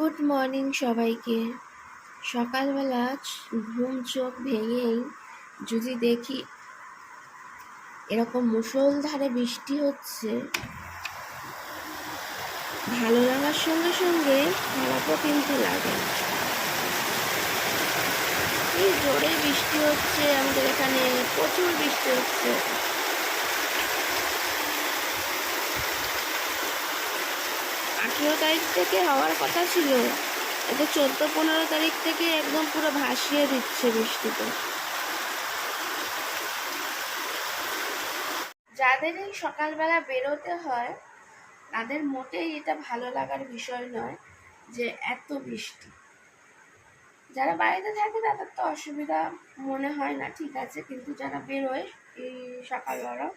Good morning সবাইকে। সকালবেলা ঘুম চোখ ভেঙেই যদি দেখি এরকম মুষলধারে বৃষ্টি হচ্ছে, ভালো লাগার সঙ্গে সঙ্গে খারাপও কিন্তু লাগে এই জোরে বৃষ্টি হচ্ছে, আমাদের এখানে প্রচুর বৃষ্টি হচ্ছে। আঠেরো তারিখ থেকে হওয়ার কথা ছিল। এতে চোদ্দ, পনেরো তারিখ থেকে একদম পুরো ভাসিয়ে দিচ্ছে বৃষ্টিতে। যাদের এই সকালবেলা বেরোতে হয়, তাদের মোটেই এটা ভালো লাগার বিষয় নয় যে এত বৃষ্টি। যারা বাড়িতে থাকে, তাদের তো অসুবিধা মনে হয় না, ঠিক আছে। কিন্তু যারা বেরোয় এই সকালবেলা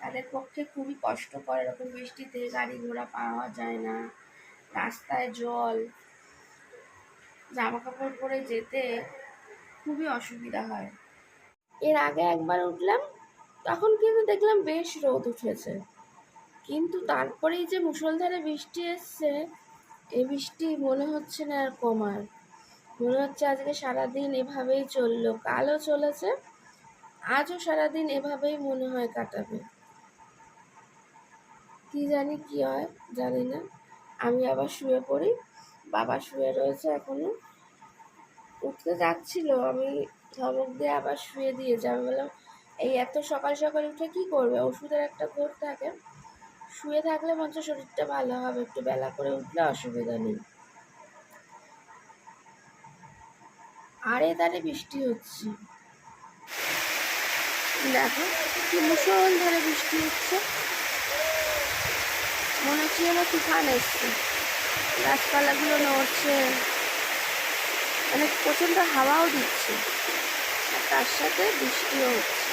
তাদের পক্ষে খুবই কষ্টকর এরকম বৃষ্টিতে গাড়ি ঘোড়া পাওয়া যায় না, রাস্তায় জল জামা কাপড় পরে যেতে খুবই অসুবিধা হয়। এর আগে একবার উঠলাম, তখন কিন্তু দেখলাম বেশ রোদ উঠেছে। কিন্তু তারপরেই যে মুষলধারে বৃষ্টি এসছে এই বৃষ্টি মনে হচ্ছে না আর কমার। মনে হচ্ছে আজকে সারাদিন এভাবেই চলল, কালও চলেছে, আজও সারাদিন এভাবেই মনে হয় কাটাবে। কি জানি কি হয়, জানি না। আমি আবার শুয়ে পড়ি, বাবা শুয়ে রয়েছে এখনও। উঠতে যাচ্ছিল, আমি ধমক দিয়ে আবার শুয়ে দিয়েছি। আমি বললাম, এই এত সকাল সকাল উঠে কি করবে? ওষুধের একটা ঘোর থাকে। শুয়ে থাকলে মঞ্চ শরীরটা ভালো হবে, একটু বেলা করে উঠলে অসুবিধা নেই। আরে তারে বৃষ্টি হচ্ছে। দেখো, কি মুসল ধরে বৃষ্টি হচ্ছে। মনে হচ্ছে যেন তুফান এসছে। গাছপালাগুলো নড়ছে। মানে প্রচণ্ড হাওয়াও দিচ্ছে। আর তার সাথে বৃষ্টিও হচ্ছে।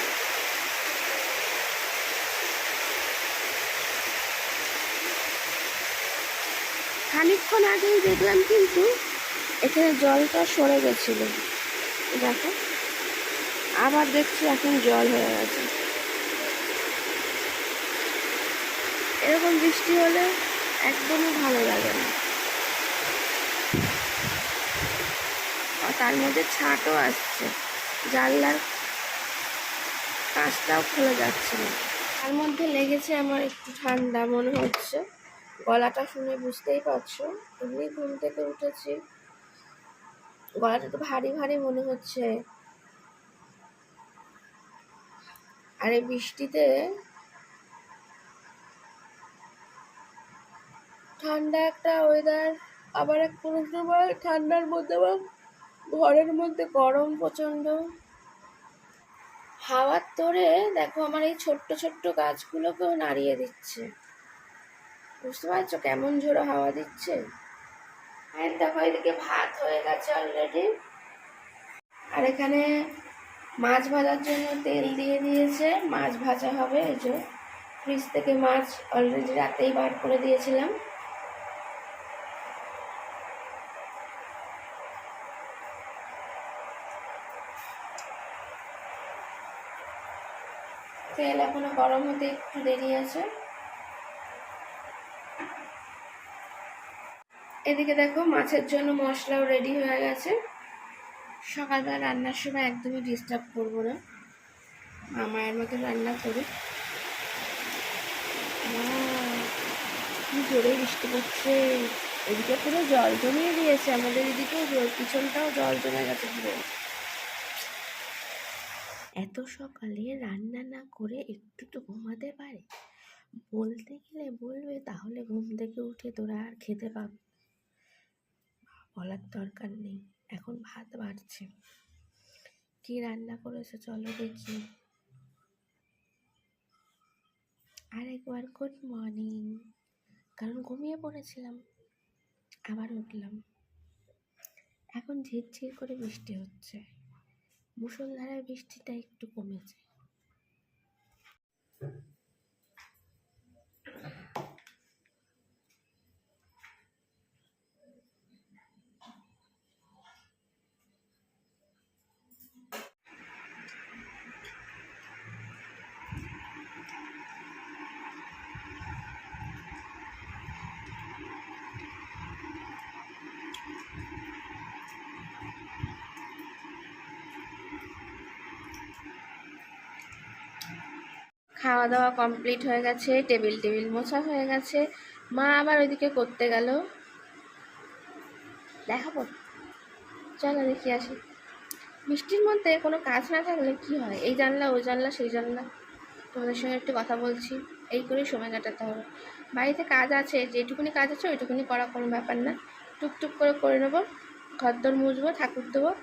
খানিকক্ষণ আগেই দেখলাম কিন্তু এখানে জলটা সরে গেছিল। দেখো, আবার দেখছি এখন জল হয়ে গেছে। এরকম বৃষ্টি হলে একদমই ভালো লাগে না। তার মধ্যে ছাটও আসছে। জানলার কাজটাও খোলা যাচ্ছে না। তার মধ্যে লেগেছে আমার একটু ঠান্ডা, মনে হচ্ছে। গলাটা শুনে বুঝতেই পারছ, এমনি ঘুম থেকে উঠেছি। গলাটা তো ভারী ভারী মনে হচ্ছে। আর এই বৃষ্টিতে ঠান্ডা একটা ওয়েদার আবার এক কোনো সময় ঠান্ডার মধ্যে আবার ঘরের মধ্যে গরম প্রচণ্ড। হাওয়ার তোরে দেখো আমার এই ছোট্ট ছোট্ট গাছগুলোকেও নাড়িয়ে দিচ্ছে। বুঝতে পারছ কেমন ঝোড়ো হাওয়া দিচ্ছে? আর দেখো এদিকে ভাত হয়ে গেছে অলরেডি আর এখানে মাছ ভাজার জন্য তেল দিয়ে দিয়েছে। মাছ ভাজা হবে, এই যে ফ্রিজ থেকে মাছ অলরেডি রাতেই বার করে দিয়েছিলাম। তেল এখনও গরম হতে একটু দেরি আছে। এদিকে দেখো মাছের জন্য মশলাও রেডি হয়ে গেছে। সকালবেলা রান্নার সময় একদমই ডিস্টার্ব করব না। মায়ের মতো রান্না করি। কি জোরে বৃষ্টি পড়ছে। এদিকে পুরো জল জমিয়ে দিয়েছে। আমাদের এদিকেও পিছনটাও জল জমে গেছে পুরো। এত সকালে রান্না না করে একটু তো ঘুমাতে পারে? বলতে গেলে বলবে, তাহলে ঘুম থেকে উঠে তোরা আর খেতে পাবি। বলার দরকার নেই, এখন ভাত বাড়ছে। কি রান্না করেছে চলো দেখি। আরেকবার গুড মর্নিং কারণ ঘুমিয়ে পড়েছিলাম, আবার উঠলাম। এখন ঝিরঝির করে বৃষ্টি হচ্ছে। মুসলধারায় বৃষ্টিটা একটু কমেছে। খাওয়া দাওয়া কমপ্লিট হয়ে গেছে টেবিল টেবিল মোছা হয়ে গেছে। মা আবার ওইদিকে করতে গেল। দেখাবো? চলো দেখি আসি। বৃষ্টির মধ্যে কোনো কাজ না থাকলে কি হয়? এই জানলা ওই জানলা, সেই জানলা। তোমাদের সঙ্গে একটু কথা বলছি। এই করেই সময় কাটাতে হবে। বাড়িতে কাজ আছে, যেটুকুনি কাজ আছে ওইটুকুনি করা কোনো ব্যাপার না। টুকটুক করে করে নেব, ঘরদোর মুছবো, ঠাকুর দেবো।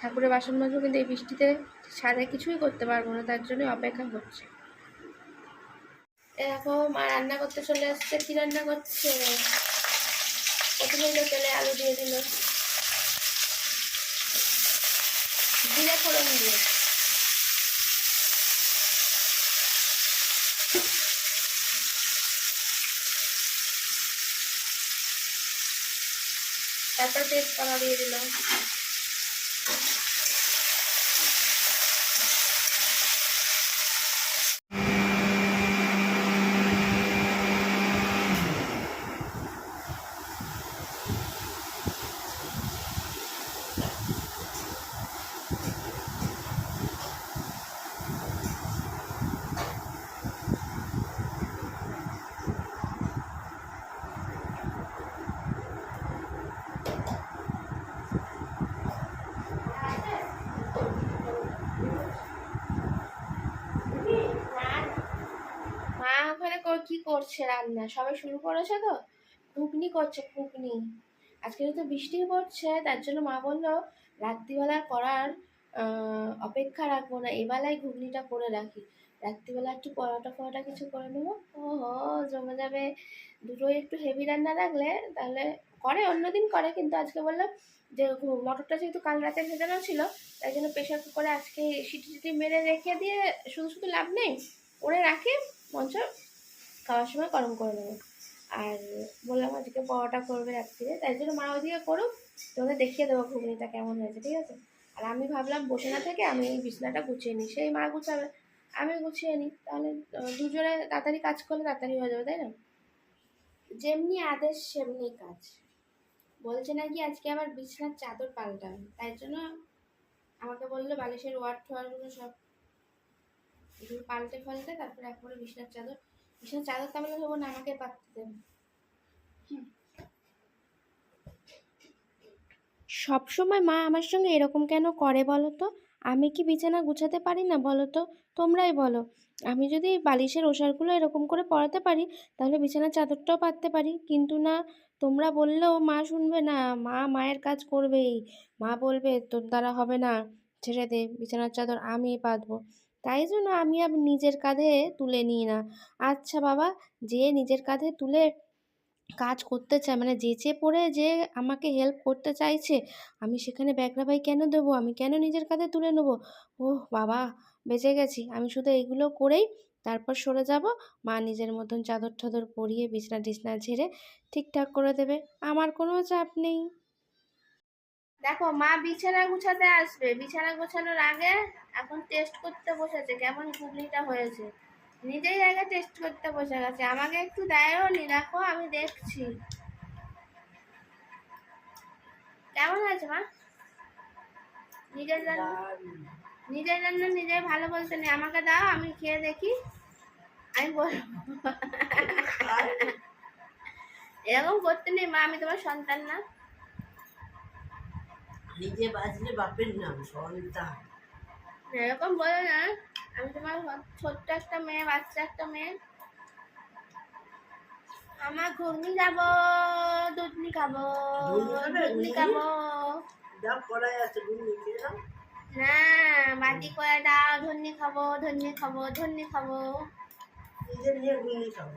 ঠাকুরের বাসন মাজবো, কিন্তু এই বৃষ্টিতে সারে কিছুই করতে পারব না, তার জন্য অপেক্ষা করছে। এরকম মা রান্না করতে চলে আসছে। কি রান্না করছে? প্রথমে তো তেলে আলু দিয়ে দিল। জিরে ফোড়ন দিয়ে। তারপর তেজপাতা দিয়ে দিলাম মা ওখানে কর- কি করছে রান্না। সবাই শুরু করেছে তো? ঘুগনি করছে, ঘুগনি। আজকে তো বৃষ্টি পড়ছে, তার জন্য মা বলল, রাত্রিবেলা করার অপেক্ষা রাখব না, এবেলায় ঘুগনিটা করে রাখি। রাত্রিবেলা একটু পরোটা ফরোটা কিছু করে নেব। ও হো জমে যাবে। দুটোই একটু হেভি রান্না রাখলে, তাহলে করে, অন্যদিন করে, কিন্তু আজকে বলল যে মটরটা যেহেতু কাল রাতে ভেজানো ছিল, তাই জন্য প্রেশার কুকারে আজকে সিটি টিটি মেরে রেখে দিয়ে শুধু শুধু লাভ নেই, করে রাখি, মঞ্চ খাওয়ার সময় গরম করে নেব। আর বললাম আজকে পরোটা করবে রাত্রিরে, তাই জন্য মা ওইদিকে করুক তোমাদের দেখিয়ে দেবো ঘুগনিটা কেমন হয়েছে, ঠিক আছে? আর আমি ভাবলাম বসে না থেকে আমি এই বিছনাটা গুছিয়ে নিই, সেই মা গুছাবে, আমি গুছিয়ে নিই, তাহলে দুজনে তাড়াতাড়ি কাজ করলে তাড়াতাড়ি হয়ে যাবে, তাই না? যেমনি আদেশ, সেমনি কাজ। বলছে নাকি আজকে আবার বিছনার চাদর পাল্টাবে, তাই জন্য আমাকে বলল বালিশের ওয়ার টোয়ারগুলো সব পাল্টে ফাল্টে তারপরে একবারে বিছনার চাদর বিছনার চাদর তাহলে হব না আমাকে পাততে দেবে সব সময় মা আমার সঙ্গে এরকম কেন করে বলো তো? আমি কি বিছানা গুছাতে পারি না বলো তো? তোমরাই বলো। আমি যদি বালিশের ওষারগুলো এরকম করে পরাতে পারি তাহলে বিছানার চাদরটাও পাততে পারি। কিন্তু না তোমরা বললেও মা শুনবে না। মা মায়ের কাজ করবেই। মা বলবে তোর দ্বারা হবে না। ছেড়ে দে। বিছানার চাদর আমি পাতবো। তাই জন্য আমি আর নিজের কাঁধে তুলে নিই না। আচ্ছা বাবা, যে নিজের কাঁধে তুলে কাজ করতে চায় মানে যেচে পড়ে যে আমাকে হেল্প করতে চাইছে, আমি সেখানে ব্যাগরা ভাই কেন দেবো? আমি কেন নিজের কাঁধে তুলে নেব? ও বাবা, বেঁচে গেছি। আমি শুধু এগুলো করেই তারপর সরে যাব। মা নিজের মতন চাদর টাদর পরিয়ে বিছনা টিছনা ঝেড়ে ঠিকঠাক করে দেবে। আমার কোনো চাপ নেই। দেখো মা বিছানা গুছাতে আসবে। বিছানা গোছানোর আগে এখন টেস্ট করতে বসেছে কেমন ঘুগনিটা হয়েছে। নিজেই আগে টেস্ট করতে বসে গেছে। আমাকে একটু দেয়ও নি দেখো আমি দেখছি। কেমন আছে মা? নিজের রান্না নিজের রান্না নিজেই ভালো বলতে নেই। আমাকে দাও আমি খেয়ে দেখি। আমি বলব এরকম করতে নেই মা আমি তোমার সন্তান না। নিজে বাঁচলে বাপের নাম সন্তান। এরকম বলো না আমি তোমার ছোট্ট একটা মেয়ে বাচ্চা একটা মেয়ে। আমার ঘুগনি খাব দুধনি খাব দুধনি ঘুগনি? খাব। যা করাই আছে গুলি খেলাম হ্যাঁ বাটি করে দাও ধন্যি খাব ধন্যি খাব ধন্যি খাব। নিজে নিজে গুলি খাব।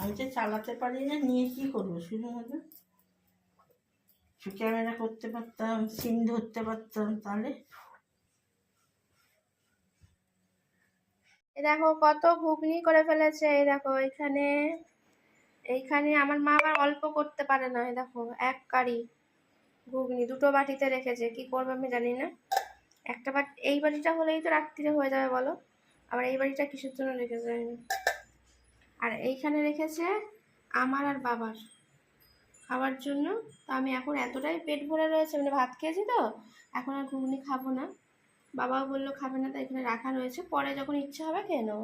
আমি তো চালাতে পারি না, নিয়ে কি করব? শুধু মতো ক্যামেরা করতে পারতাম সিন ধরতে পারতাম, তাহলে? দেখো কত ঘুগনি করে ফেলেছে এই দেখো এখানে এইখানে আমার মা আবার অল্প করতে পারে না এই দেখো, এক কারি ঘুগনি দুটো বাটিতে রেখেছে, কি করবে আমি জানি না। একটা বাটি, এই বাটিটা হলেই তো রাত্রিরে হয়ে যাবে বলো, আবার এই বাটিটা কিসের জন্য রেখেছে। আর এইখানে রেখেছে আমার আর বাবার খাওয়ার জন্য। তো আমি এখন এতটাই পেট ভরে রয়েছে মানে ভাত খেয়েছি তো, এখন আর ঘুগনি খাব না। বাবাও বলল খাবে না, তাই এখানে রাখা রয়েছে। পরে যখন ইচ্ছে হবে খেয়ে নেব।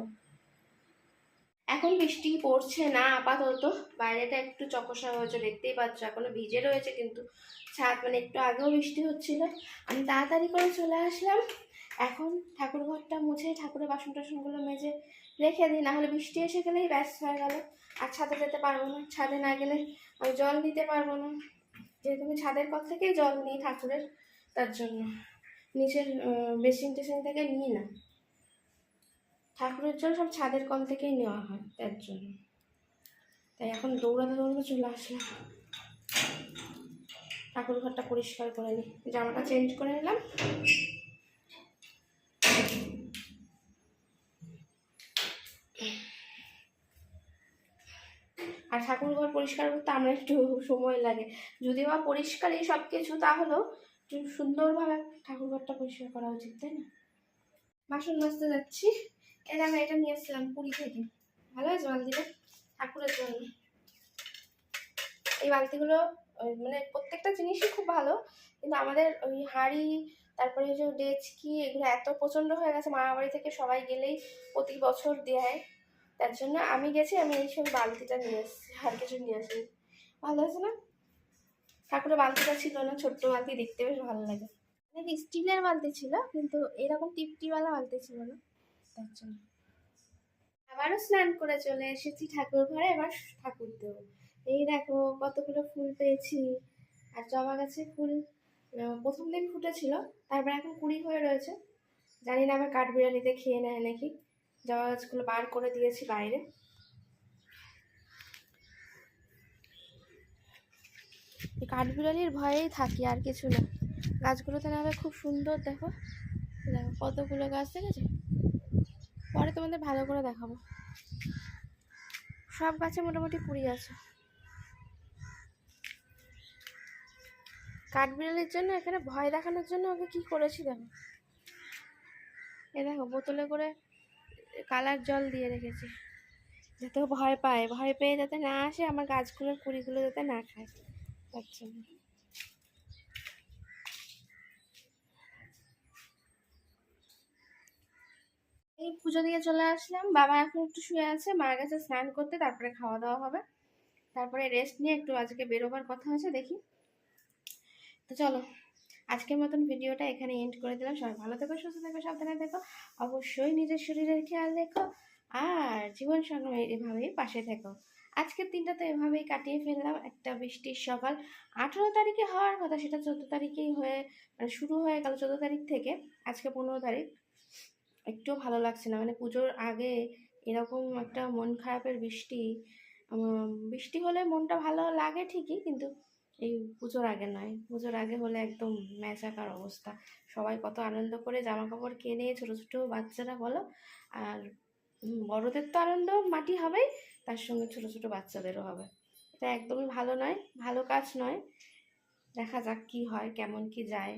এখন বৃষ্টি পড়ছে না আপাতত। বাইরেটা একটু চকসা হয়েছে, দেখতেই পাচ্ছ, এখনও ভিজে রয়েছে, কিন্তু ছাদ মানে একটু আগেও বৃষ্টি হচ্ছিল। আমি তাড়াতাড়ি করে চলে আসলাম। এখন ঠাকুর ঘরটা মুছে ঠাকুরের বাসন টাসনগুলো মেজে রেখে দিই নাহলে বৃষ্টি এসে গেলেই ব্যস্ত হয়ে গেল। আর ছাদে যেতে পারব না, ছাদে না গেলে আমি জল দিতে পারব না। যেহেতু আমি ছাদের কল থেকেই জল নিই ঠাকুরের, তার জন্য। নিচের বেসিন টেসিন থেকে নিই না। ঠাকুরের জল সব ছাদের কল থেকেই নেওয়া হয়, তার জন্য। তাই এখন দৌড়াতে দৌড়াতে চলে আসলাম। ঠাকুর ঘরটা পরিষ্কার করে নিই। জামাটা চেঞ্জ করে নিলাম। আর ঠাকুর ঘর পরিষ্কার করতে আমার একটু সময় লাগে। যদি বা পরিষ্কারই সব কিছু তাহলেও একটু সুন্দরভাবে ঠাকুর ঘরটা পরিষ্কার করা উচিত, তাই না? বাসন মাজতে যাচ্ছি। এটা আমি এটা নিয়ে এসেছিলাম পুরী থেকে। ভালো আছে বালতিটা? ঠাকুরের জন্য। এই বালতিগুলো মানে প্রত্যেকটা জিনিসই খুব ভালো, কিন্তু আমাদের ওই হাঁড়ি, তারপরে যে ডেচকি, এগুলো এত প্রচণ্ড হয়ে গেছে মামা বাড়ি থেকে সবাই গেলেই প্রতি বছর দেয়। তার জন্য আমি গেছি, আমি এই সব বালতিটা নিয়ে এসেছি আর কিছু নিয়ে আসি ভালো আছে না? ঠাকুরের বালতিটা ছিল না, ছোট্ট বালতি, দেখতে বেশ ভালো লাগে। অনেক স্টিলের বালতি ছিল, কিন্তু এরকম টিপটিওয়ালা বালতি ছিল না, তার জন্য। আবারও স্নান করে চলে এসেছি ঠাকুর ঘরে, এবার ঠাকুর দেবো। এই দেখো, কতগুলো ফুল পেয়েছি। আর জবা গাছে ফুল প্রথম দিন ফুটেছিল, তারপর এখন কুড়ি হয়ে রয়েছে। জানি না আবার কাঠবিড়ালিতে খেয়ে নেয় নাকি। জবা গাছগুলো বার করে দিয়েছি বাইরে। কাঠবিড়ালির ভয়েই থাকি, আর কিছু না। গাছগুলোতে নাহলে খুব সুন্দর, দেখো। দেখো কতগুলো গাছ, দেখেছ? পরে তোমাদের ভালো করে দেখাবো। সব গাছে মোটামুটি কুড়ি আছে। কাঠবিড়ালির জন্য এখানে ভয় দেখানোর জন্য ওকে কি করেছি, দেখো। এ দেখো, বোতলে করে কালার জল দিয়ে রেখেছি। যাতে ভয় পায়। ভয় পেয়ে যাতে না আসে, আমার গাছগুলোর কুড়িগুলো যাতে না খায়। তার জন্য। এই পুজো দিয়ে চলে আসলাম। বাবা এখন একটু শুয়ে আছে। মার কাছে স্নান করতে তারপরে খাওয়া দাওয়া হবে। তারপরে রেস্ট নিয়ে একটু আজকে বেরোবার কথা আছে দেখি। তো চলো। আজকের মতন ভিডিওটা এখানে এন্ড করে দিলাম। সবাই ভালো থেকো, সুস্থ থেকো, সাবধানে থেকো। অবশ্যই নিজের শরীরের খেয়াল রেখো আর জীবন সঙ্গে এভাবেই পাশে থেকো। আজকের দিনটা তো এভাবেই কাটিয়ে ফেললাম। একটা বৃষ্টির সকাল। আঠেরো তারিখে হওয়ার কথা, সেটা চোদ্দ তারিখেই হয়ে মানে শুরু হয়ে গেল চোদ্দ তারিখ থেকে। আজকে পনেরো তারিখ। একটুও ভালো লাগছে না। মানে পুজোর আগে এরকম একটা মন খারাপের বৃষ্টি বৃষ্টি হলে মনটা ভালো লাগে ঠিকই, কিন্তু এই পুজোর আগে নয়। পুজোর আগে হলে একদম ম্যাচাকার অবস্থা। সবাই কত আনন্দ করে জামা কাপড় কেনে ছোটো ছোটো বাচ্চারা বলো। আর বড়দের তো আনন্দ মাটি হবেই তার সঙ্গে ছোটো ছোটো বাচ্চাদেরও হবে। এটা একদমই ভালো নয়, ভালো কাজ নয়। দেখা যাক কি হয়, কেমন কি যায়।